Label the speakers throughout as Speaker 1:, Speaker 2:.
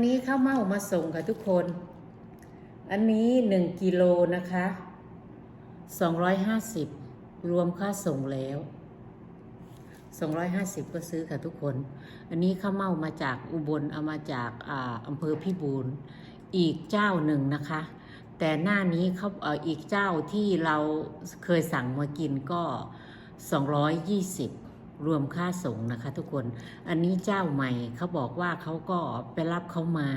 Speaker 1: ันนี้ข้าวเม่ามาส่งค่ะทุกคน อันนี้หนึ่งกิโลนะคะสองร้อยห้าสิบรวมค่าส่งแล้วสองร้อยห้าสิบก็ซื้อค่ะทุกคน อันนี้ข้าวเม่ามาจากอุบลเอามาจากอ่าอำเภอพิบูรณ์อีกเจ้าหนึ่งนะคะ แต่หน้านี้เขาเอ่ออีกเจ้าที่เราเคยสั่งมากินก็220ร รวมค่าส่งนะคะ ทุกคน อันนี้เจ้าใหม่เขาบอกว่าเขาก็ไปรับเขามา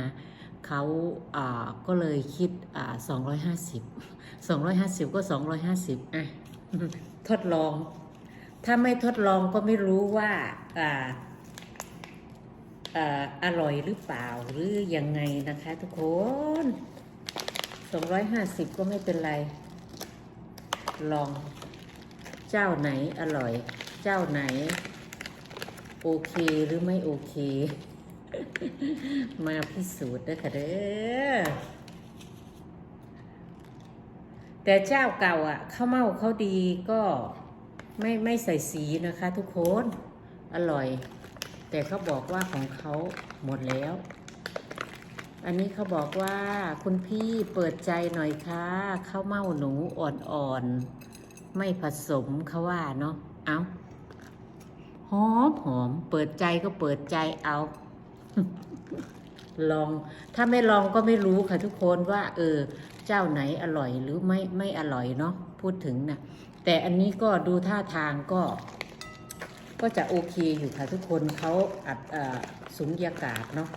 Speaker 1: เขาก็เลยคิดอ่า250 250ก็250อะทดลอง ถ้าไม่ทดลองก็ไม่รู้ว่าอ่าอ่าอร่อยหรือเปล่าหรือยังไงนะคะทุกคน250ก็ไม่เป็นไร ลองเจ้าไหนอร่อย เจ้าไหน โอเคหรือไม่โอเค มาพิสูจน์ด้วยค่ะเด้อแต่เจ้าเก่าอะข้าวเม่าเขาดีก็ไม่ไม่ใส่สีนะคะ ทุกคนอร่อย แต่เขาบอกว่าของเขาหมดแล้ว อันนี้เขาบอกว่าคุณพี่เปิดใจหน่อยค่ะข้าวเม่าหนูอ่อนๆไม่ผสมเขาว่าเนาะเอา หอมหอม เปิดใจก็เปิดใจเอา ลอง ถ้าไม่ลองก็ไม่รู้ค่ะทุกคนว่า เออ เจ้าไหนอร่อยหรือไม่ไม่อร่อยเนาะพูดถึงนะแต่อันนี้ก็ดูท่าทางก็ ก็จะโอเคอยู่ค่ะทุกคนเขาอัดออสุญญากาศเนาะ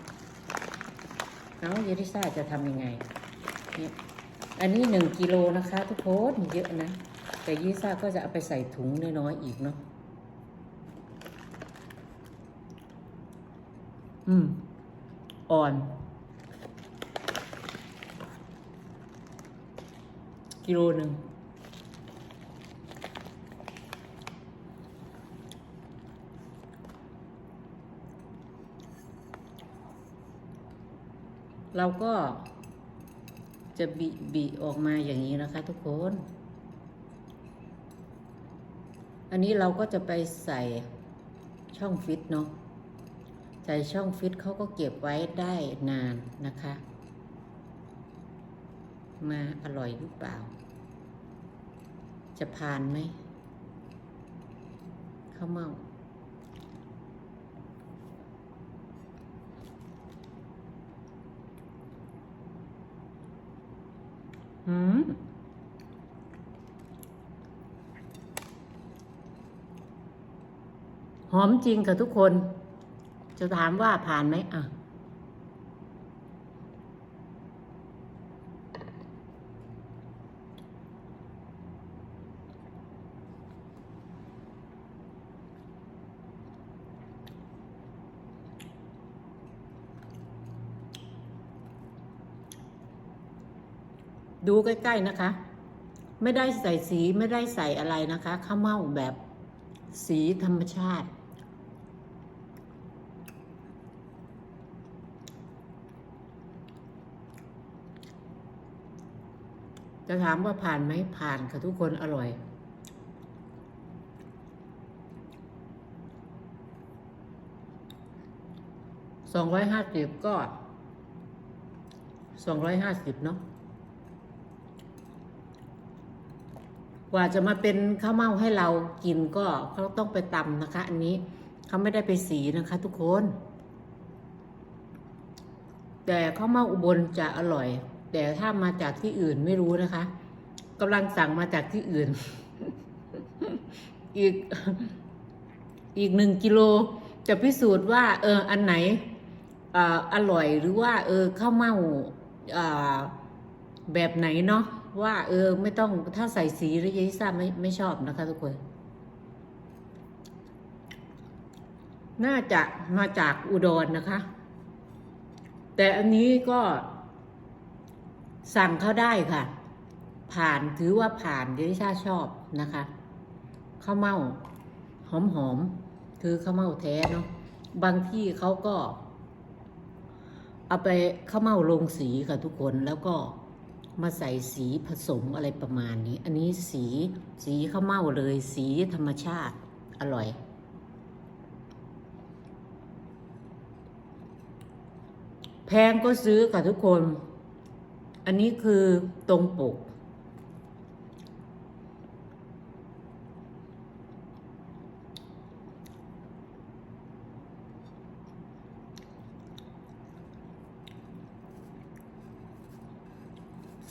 Speaker 1: เอาเยริซ่าจะทำยังไงเนี่ยอันนี้หนึ่งกิโลนะคะ ทุกคนเยอะนะ แต่เยริซ่าก็จะเอาไปใส่ถุงน้อยๆอีกเนาะ อืม อ่อน กิโลหนึ่งเราก็จะบีบีออกมาอย่างนี้นะคะ ทุกคน อันนี้เราก็จะไปใส่ช่องฟิตเนาะ ใส่ช่องฟิตเขาก็เก็บไว้ได้นานนะคะ มาอร่อยหรือเปล่า จะผ่านไหมข้าวเมาหืมหอมจริงค่ะทุกคน จะถามว่าผ่านไหมอะดูใกล้ ๆ นะคะ ไม่ได้ใส่สีไม่ได้ใส่อะไรนะคะ ข้าวเม่าแบบสีธรรมชาติ จะถามว่าผ่านไหมผ่านค่ะทุกคนอร่อย สองร้อยห้าสิบก็สองร้อยห้าสิบเนาะกว่าจะมาเป็นข้าวเม่าให้เรากินก็เขาต้องไปตำนะคะ อันนี้เขาไม่ได้ไปสีนะคะทุกคน แต่ข้าวเม่าอุบลจะอร่อย แต่ถ้ามาจากที่อื่นไม่รู้นะคะกำลังสั่งมาจากที่อื่น อีก อีกหนึ่งกิโล จะพิสูจน์ว่า เออ อันไหนอ่าอร่อยหรือว่า เออข้าวเม่าอ่าแบบไหนเนาะว่า เออ ไม่ต้องถ้าใส่สีหรือยายซ่าไม่ไม่ชอบนะคะทุกคน น่าจะมาจากอุดรนะคะ แต่อันนี้ก็ สั่งเขาได้ค่ะ ผ่านถือว่าผ่านเดลิชาชอบนะคะข้าวเม่าหอมหอมๆคือข้าวเม่าแท้เนาะบางที่เขาก็ เอาไปข้าวเม่าลงสีค่ะทุกคนแล้วก็มาใส่สีผสมอะไรประมาณนี้ อันนี้สีสีข้าวเม่าเลยสีธรรมชาติอร่อย แพงก็ซื้อค่ะทุกคน อันนี้คือตรงปก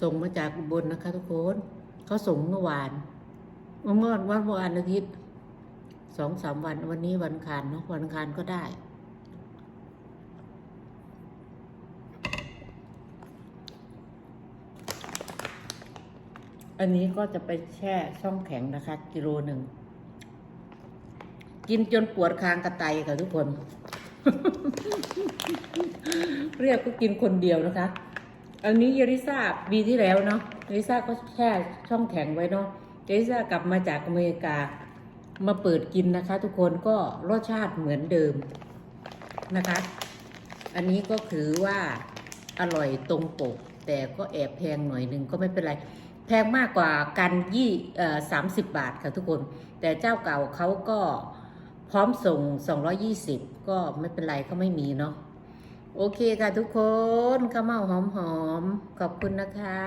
Speaker 1: ส่งมาจากอุบลนะคะทุกคน เขาส่งเมื่อวานเมื่อวันวันวันอาทิตย์สองสามวันวันนี้วันอังคารเนาะวันอังคารก็ได้ อันนี้ก็จะไปแช่ช่องแข็งนะคะ กิโลหนึ่ง กินจนปวดคางกระไตค่ะทุกคน เรียกก็กินคนเดียวนะคะ อันนี้เยริซ่าปีที่แล้วเนาะเยริซ่าก็แช่ช่องแข็งไว้เนาะเยริซ่ากลับมาจากอเมริกามาเปิดกินนะคะ ทุกคนก็รสชาติเหมือนเดิมนะคะ อันนี้ก็ถือว่าอร่อยตรงปก แต่ก็แอบแพงหน่อยหนึ่งก็ไม่เป็นไร แพงมากกว่ากันยี่สามสิบบาทค่ะทุกคน แต่เจ้าเก่าเขาก็พร้อมส่ง 220 ก็ไม่เป็นไรเขาไม่มีเนาะโอเคค่ะทุกคนข้าวเม่าหอมๆขอบคุณนะคะ